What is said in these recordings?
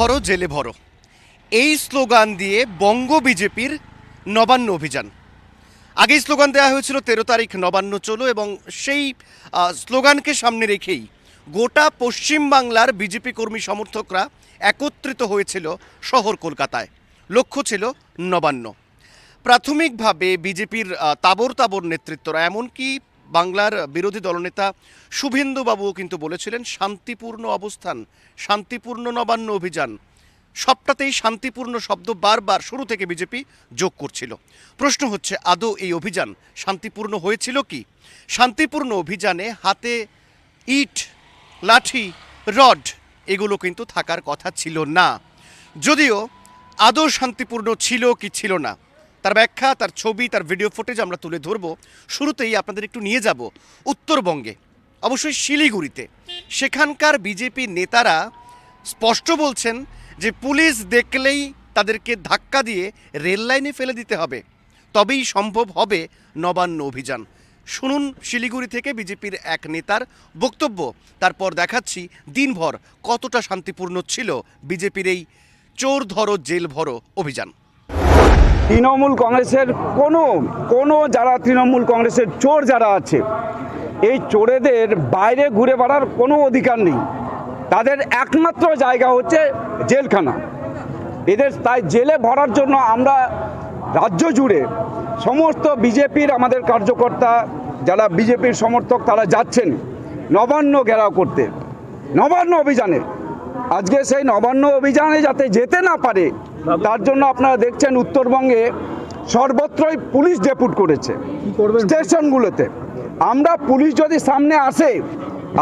ধরো জেলে ভরো। এই স্লোগান দিয়ে বঙ্গ বিজেপির নবান্ন অভিযান। আগেই স্লোগান দেওয়া হয়েছিল, তেরো তারিখ নবান্ন চলো এবং সেই স্লোগানকে সামনে রেখেই গোটা পশ্চিমবাংলার বিজেপি কর্মী সমর্থকরা একত্রিত হয়েছিল শহর কলকাতায়। লক্ষ্য ছিল নবান্ন। প্রাথমিকভাবে বিজেপির তাবর তাবর নেতৃত্বরা, এমনকি বাংলার বিরোধী দলনেতা শুভেন্দুবাবুও কিন্তু বলেছিলেন, শান্তিপূর্ণ অবস্থান, শান্তিপূর্ণ নবান্ন অভিযান, সবটাতেই শান্তিপূর্ণ শব্দ বারবার শুরু থেকে বিজেপি যোগ করছিল। প্রশ্ন হচ্ছে, আদৌ এই অভিযান শান্তিপূর্ণ হয়েছিল কি? শান্তিপূর্ণ অভিযানে হাতে ইট, লাঠি, রড, এগুলো কিন্তু থাকার কথা ছিল না। যদিও আদৌ শান্তিপূর্ণ ছিল কি ছিল না তার ব্যাখ্যা, তার ছবি, তার ভিডিও ফুটেজ আমরা তুলে ধরব। শুরুতেই আপনাদের একটু নিয়ে যাব উত্তরবঙ্গে। অবশ্যই শিলিগুড়িতে। সেখানকার বিজেপি নেতারা স্পষ্ট বলছেন যে পুলিশ দেখলেই তাদেরকে ধাক্কা দিয়ে রেল লাইনে ফেলে দিতে হবে। তবেই সম্ভব হবে নবান্ন অভিযান। শুনুন শিলিগুড়ি থেকে বিজেপির এক নেতার বক্তব্য। তারপর দেখাচ্ছি দিনভর কতটা শান্তিপূর্ণ ছিল বিজেপির এই চোর ধরো, জেল ভরো অভিযান। তৃণমূল কংগ্রেসের কোনো কোনো যারা তৃণমূল কংগ্রেসের চোর যারা আছে, এই চোরেদের বাইরে ঘুরে বেড়ার কোনো অধিকার নেই। তাদের একমাত্র জায়গা হচ্ছে জেলখানা। এদের তাই জেলে ভরার জন্য আমরা রাজ্য জুড়ে সমস্ত বিজেপির আমাদের কার্যকর্তা, যারা বিজেপির সমর্থক, তারা যাচ্ছেন নবান্ন ঘেরাও করতে, নবান্ন অভিযানে। আজকে সেই নবান্ন অভিযানে যাতে যেতে না পারে তার জন্য আপনারা দেখছেন উত্তরবঙ্গে সর্বত্রই পুলিশ ডেপুট করেছে। স্টেশনগুলোতে। আমরা পুলিশ যদি সামনে আসে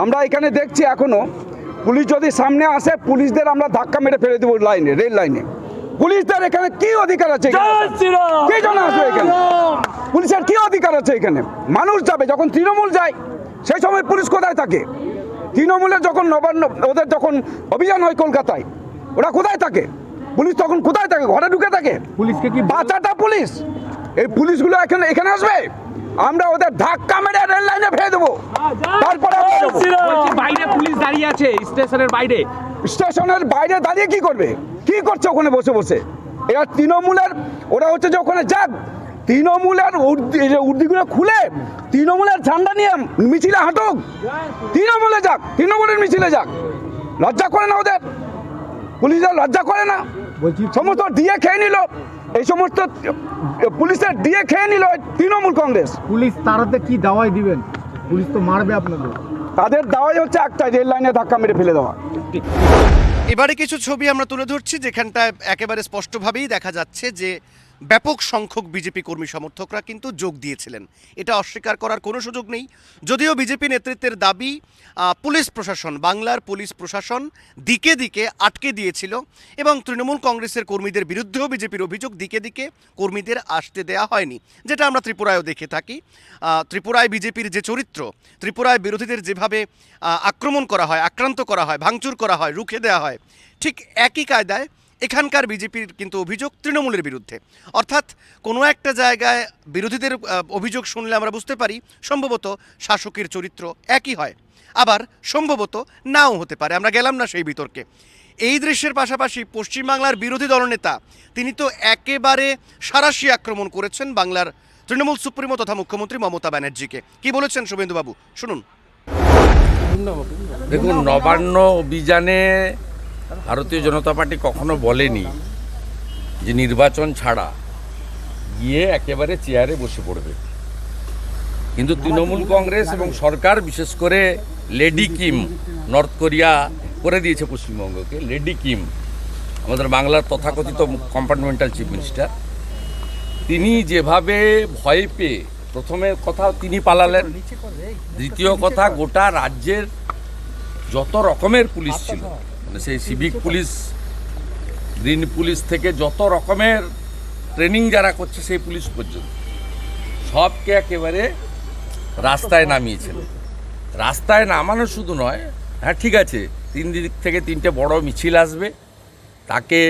আমরা এখানে দেখছি এখনও পুলিশ যদি সামনে আসে পুলিশদের আমরা ধাক্কা মেরে ফেলে দেবো লাইনে রেল লাইনে। পুলিশদের এখানে কি অধিকার আছে এখানে? কে জন আসবে এখানে? পুলিশের কি অধিকার আছে এখানে? মানুষ যাবে যখন তৃণমূল যায় সেই সময় পুলিশ কোথায় থাকে? তৃণমূলের যখন নবান্ন ওদের যখন অভিযান হয় কলকাতায় ওরা কোথায় থাকে? পুলিশ তখন কোথায় থাকে? ঘরে ঢুকে থাকে। পুলিশকে কি বাচ্চাটা পুলিশ। এই পুলিশগুলো এখানে এখানে আসবে? আমরা ওদের ধাক্কা মেরে রেল লাইনে ফেলে দেবো। তারপরে বাইরে পুলিশ দাঁড়িয়ে আছে স্টেশনের বাইরে। স্টেশনের বাইরে দাঁড়িয়ে কি করবে? কি করছে ওখানে বসে বসে? এরা তৃণমূলের ওরা হচ্ছে যে ওখানে যাক তৃণমূলের উর্দিগুলো খুলে তৃণমূলের ঝান্ডা নিয়ে মিছিলে হাঁটুক। তৃণমূলে যাক তৃণমূলের মিছিলে যাক। লজ্জা করে না ওদের? পুলিশের লজ্জা করে না? সমস্ত ডিএ খেয়ে নিল। এই সমস্ত পুলিশের ডিএ খেয়ে নিল তৃণমূল কংগ্রেস। পুলিশ তারাতে কি দাওয়াই দিবেন? পুলিশ তো মারবে আপনাদের। তাদের দাওয়াই হচ্ছে একটাই রেল লাইনে ধাক্কা মেরে ফেলে দেওয়া। এবারে কিছু ছবি আমরা তুলে ধরছি যেখানটায় একেবারে স্পষ্টভাবেই দেখা যাচ্ছে যে ব্যাপক সংখ্যক বিজেপি কর্মী সমর্থকরা কিন্তু যোগ দিয়েছিলেন। এটা অস্বীকার করার কোনো সুযোগ নেই। যদিও বিজেপি নেতৃত্বের দাবি পুলিশ প্রশাসন, বাংলার পুলিশ প্রশাসন দিকে দিকে আটকে দিয়েছিল এবং তৃণমূল কংগ্রেসের কর্মীদের বিরুদ্ধেও বিজেপির অভিযোগ দিকে দিকে কর্মীদের আসতে দেয়া হয়নি, যেটা আমরা ত্রিপুরায়ও দেখে থাকি। ত্রিপুরায় বিজেপির যে চরিত্র, ত্রিপুরায় বিরোধীদের যেভাবে আক্রমণ করা হয়, আক্রান্ত করা হয়, ভাঙচুর করা হয়, রুখে দেওয়া হয়, ঠিক একই কায়দায় এখানকার বিজেপির কিন্তু অভিযোগ তৃণমূলের বিরুদ্ধে। অর্থাৎ কোনো একটা জায়গায় বিরোধীদের অভিযোগ শুনলে আমরা বুঝতে পারি সম্ভবত শাসকের চরিত্র একই হয়। আবার সম্ভবত নাও হতে পারে আমরা গেলাম না সেই বিতর্কে। এই দৃশ্যের পাশাপাশি পশ্চিমবাংলার বিরোধী দলনেতা তিনি তো একেবারে সারাশি আক্রমণ করেছেন বাংলার তৃণমূল সুপ্রিমো তথা মুখ্যমন্ত্রী মমতা ব্যানার্জিকে। কি বলেছেন শুভেন্দুবাবু? শুনুন। দেখুন নবান্ন অভিযানে ভারতীয় জনতা পার্টি কখনো বলেনি যে নির্বাচন ছাড়া গিয়ে একেবারে চেয়ারে বসে পড়বে। কিন্তু তৃণমূল কংগ্রেস এবং সরকার, বিশেষ করে লেডি কিম, নর্থ কোরিয়া করে দিয়েছে পশ্চিমবঙ্গকে, লেডি কিম, আমাদের বাংলার তথাকথিত কম্পার্টমেন্টাল চিফ মিনিস্টার, তিনি যেভাবে ভয় পেয়ে, প্রথমে কথা তিনি পালালেন, দ্বিতীয় কথা গোটা রাজ্যের যত রকমের পুলিশ ছিল মানে সেই সিভিক পুলিশ গ্রিন পুলিশ থেকে যত রকমের ট্রেনিং যারা করছে সেই পুলিশ পর্যন্ত, সবকে একেবারে রাস্তায় নামিয়েছেন। রাস্তায় নামানো শুধু নয় হ্যাঁ ঠিক আছে, তিন দিক থেকে তিনটে বড় মিছিল আসবে, তাকে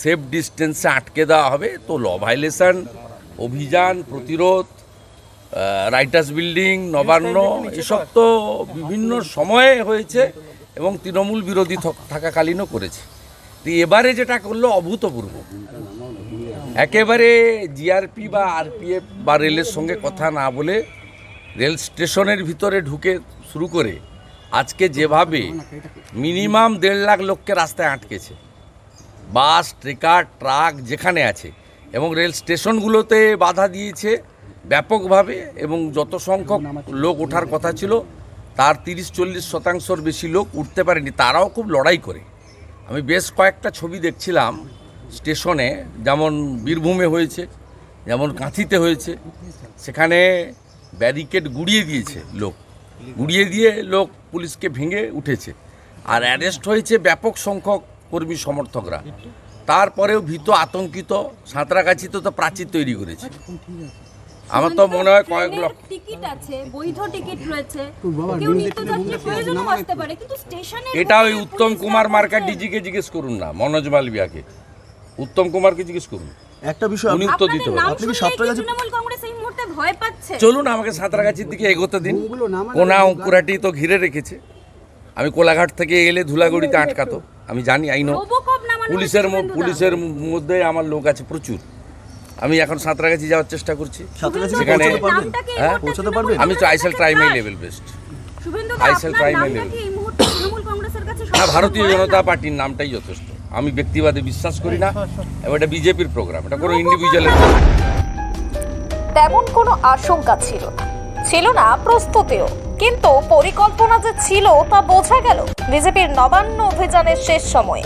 সেফ ডিস্টেন্সে আটকে দেওয়া হবে। তো ল ভাইলেশন অভিযান, প্রতিরোধ রাইটার্স বিল্ডিং নবান্ন এসব তো বিভিন্ন সময়ে হয়েছে এবং তৃণমূল বিরোধী থাকাকালীনও করেছে। তো এবারে যেটা করল অভূতপূর্ব। একেবারে জিআরপি বা আরপিএফ বা রেলের সঙ্গে কথা না বলে রেল স্টেশনের ভিতরে ঢুকে শুরু করে আজকে যেভাবে মিনিমাম দেড় লাখ লোককে রাস্তায় আটকেছে। বাস ট্রেকার ট্রাক যেখানে আছে এবং রেল স্টেশনগুলোতে বাধা দিয়েছে। ব্যাপকভাবে এবং যত সংখ্যক লোক ওঠার কথা ছিল তার তিরিশ চল্লিশ শতাংশর বেশি লোক উঠতে পারেনি। তারাও খুব লড়াই করে। আমি বেশ কয়েকটা ছবি দেখছিলাম স্টেশনে যেমন বীরভূমে হয়েছে যেমন কাঁথিতে হয়েছে। সেখানে ব্যারিকেড গুড়িয়ে দিয়েছে লোক। গুড়িয়ে দিয়ে লোক পুলিশকে ভেঙে উঠেছে। আর অ্যারেস্ট হয়েছে ব্যাপক সংখ্যক কর্মী সমর্থকরা। তারপরেও ভীত আতঙ্কিত সাঁতরাগাছিতে তো প্রাচীর তৈরি করেছে। আমার তো মনে হয় কয়েক ট্রেনের লক্ষ। টিকিট আছে বৈধ টিকিট রয়েছে। কেউ নিত্যযাত্রী প্রয়োজনও আসতে পারে কিন্তু স্টেশনে এটা ওই উত্তম কুমার মার্কার ডিজিকে জিজ্ঞেস করুন না মনোজ মালবিয়াকে। উত্তম কুমারকে জিজ্ঞেস করুন। একটা বিষয় উনি উত্তর দিতে আপনাদের পারেন। আপনি কি তৃণমূল কংগ্রেস এই মুহূর্তে ভয় পাচ্ছে? চলুন আমাকে সাঁতরাগাছির দিকে এগোতে দিন। কোনা অঙ্কুরাটি তো ঘিরে রেখেছে। আমি কোলাঘাট থেকে এলে ধুলাগড়িতে আটকাতো। আমি জানি আইনো পুলিশের ম- পুলিশের মধ্যে আমার লোক আছে প্রচুর। আমি এখন সাঁতরাগাছি যাওয়ার চেষ্টা করছি। সেখানে- পৌঁছাতে পারবেন? নামটা কি এই হ্যাঁ? আমি তো আইসেল কংগ্রেসের ট্রাই মাই কাছে লেভেল। বেস্ট তৃণমূল কংগ্রেসের কাছে না ভারতীয় জনতা পার্টির নামটাই যথেষ্ট। আমি ব্যক্তিবাদে বিশ্বাস করি না। এবং এটা বিজেপির প্রোগ্রাম এটা কোনো ইন্ডিভিজুয়ালের তেমন কোনো আশঙ্কা ছিল ছিল না প্রস্তুতিও। কিন্তু পরিকল্পনা যে ছিল তা বোঝা গেল বিজেপির নবান্ন অভিযানের শেষ সময়ে।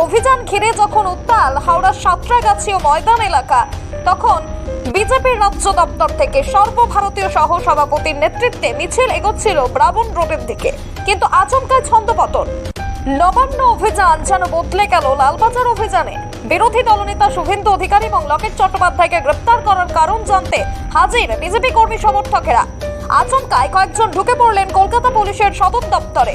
অভিযান ঘিরে যখন উত্তাল হাওড়ার সাঁতরাগাছি ও ময়দান এলাকা, তখন বিজেপির রাজ্য দপ্তর থেকে সর্বভারতীয় সহ সভাপতির নেতৃত্বে মিছিল এগোচ্ছিল ব্রাবণ রোডের দিকে। কিন্তু আচমকায় ছন্দপতন। নবান্ন অভিযান যেন বদলে গেল লালবাজার অভিযানে। বিরোধী দলনেতা শুভেন্দু অধিকারী এবং লকেট চট্টোপাধ্যায়কে গ্রেপ্তার করার কারণ জানতে হাজির বিজেপি কর্মী সমর্থকেরা। আচমকায় কয়েকজন ঢুকে পড়লেন কলকাতা পুলিশের সদর দপ্তরে।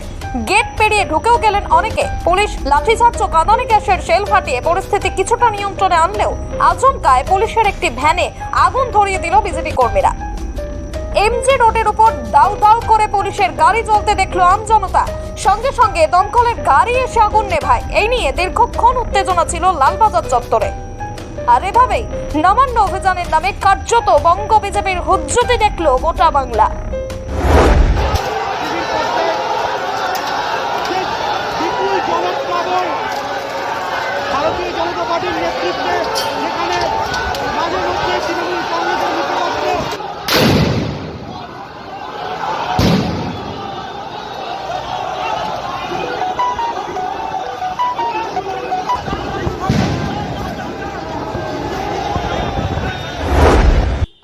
গেট পেরিয়ে ঢুকেও গেলেন অনেকে। পুলিশ লাঠিচার্জ ও কাঁদানে গ্যাসের শেল ফাটিয়ে পরিস্থিতি কিছুটা নিয়ন্ত্রণে আনলেও আচমকায় পুলিশের একটি ভ্যানে আগুন ধরিয়ে দিল বিজেপি কর্মীরা। এমজি রোডের উপর দাউ দাউ করে পুলিশের গাড়ি চলতে দেখল আমজনতা সঙ্গে সঙ্গে দমকলের গাড়ি এসে আগুন নেভায়। এই নিয়ে দীর্ঘক্ষণ উত্তেজনা ছিল লালবাজার চত্বরে। আর এভাবেই নবান্ন অভিযানের নামে কার্যত বঙ্গ বিজেপির হুজ্জুতি দেখল গোটা বাংলা।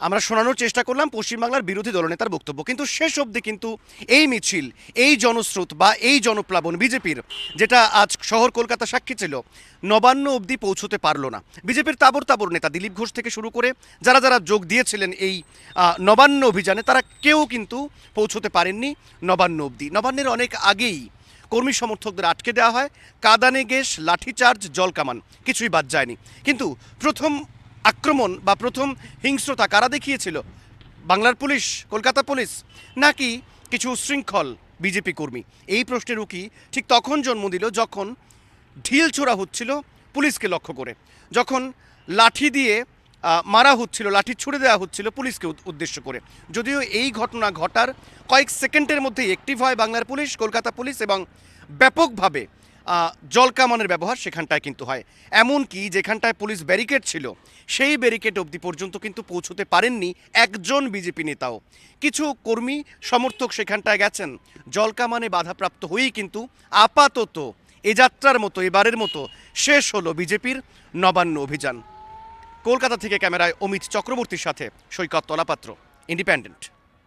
আমরা শোনানোর চেষ্টা করলাম পশ্চিমবাংলার বিরোধী দলনেতার বক্তব্য। কিন্তু শেষ অবধি কিন্তু এই মিছিল, এই জনস্রোত বা এই জনপ্লাবন বিজেপির, যেটা আজ শহর কলকাতা সাক্ষী ছিল, নবান্ন অবধি পৌঁছতে পারল না। বিজেপির তাবর তাবর নেতা দিলীপ ঘোষ থেকে শুরু করে যারা যারা যোগ দিয়েছিলেন এই নবান্ন অভিযানে, তারা কেউ কিন্তু পৌঁছতে পারেননি নবান্ন অবধি। নবান্নের অনেক আগেই কর্মী সমর্থকদের আটকে দেওয়া হয়। কাদানে গ্যাস লাঠিচার্জ জলকামান কিছুই বাদ যায়নি। কিন্তু প্রথম আক্রমণ বা প্রথম হিংস্রতা কারা দেখিয়েছিল? বাংলার পুলিশ, কলকাতা পুলিশ নাকি কিছু শৃঙ্খল বিজেপি কর্মী? এই প্রশ্নের উকি ঠিক তখন জন্ম দিল যখন ঢিল ছোড়া হচ্ছিল পুলিশকে লক্ষ্য করে। যখন লাঠি দিয়ে মারা হচ্ছিল, লাঠি ছুড়ে দেওয়া হচ্ছিল পুলিশকে উদ্দেশ্য করে। যদিও এই ঘটনা ঘটার কয়েক সেকেন্ডের মধ্যেই অ্যাক্টিভ হয় বাংলার পুলিশ, কলকাতা পুলিশ এবং ব্যাপকভাবে আহ, জলকামানের ব্যবহার সেখানটায় কিন্তু হয়। এমনকি যেখানটায় পুলিশ ব্যারিকেড ছিল সেই ব্যারিকেড অবধি পর্যন্ত কিন্তু পৌঁছতে পারেননি একজন বিজেপি নেতাও। কিছু কর্মী সমর্থক সেখানটায় গেছেন। জলকামানে বাধাপ্রাপ্ত হয়েই কিন্তু আপাতত এ যাত্রার মতো এবারের মতো শেষ হলো বিজেপির নবান্ন অভিযান। কলকাতা থেকে ক্যামেরায় অমিত চক্রবর্তীর সাথে সৈকত তলাপাত্র ইন্ডিপেন্ডেন্ট।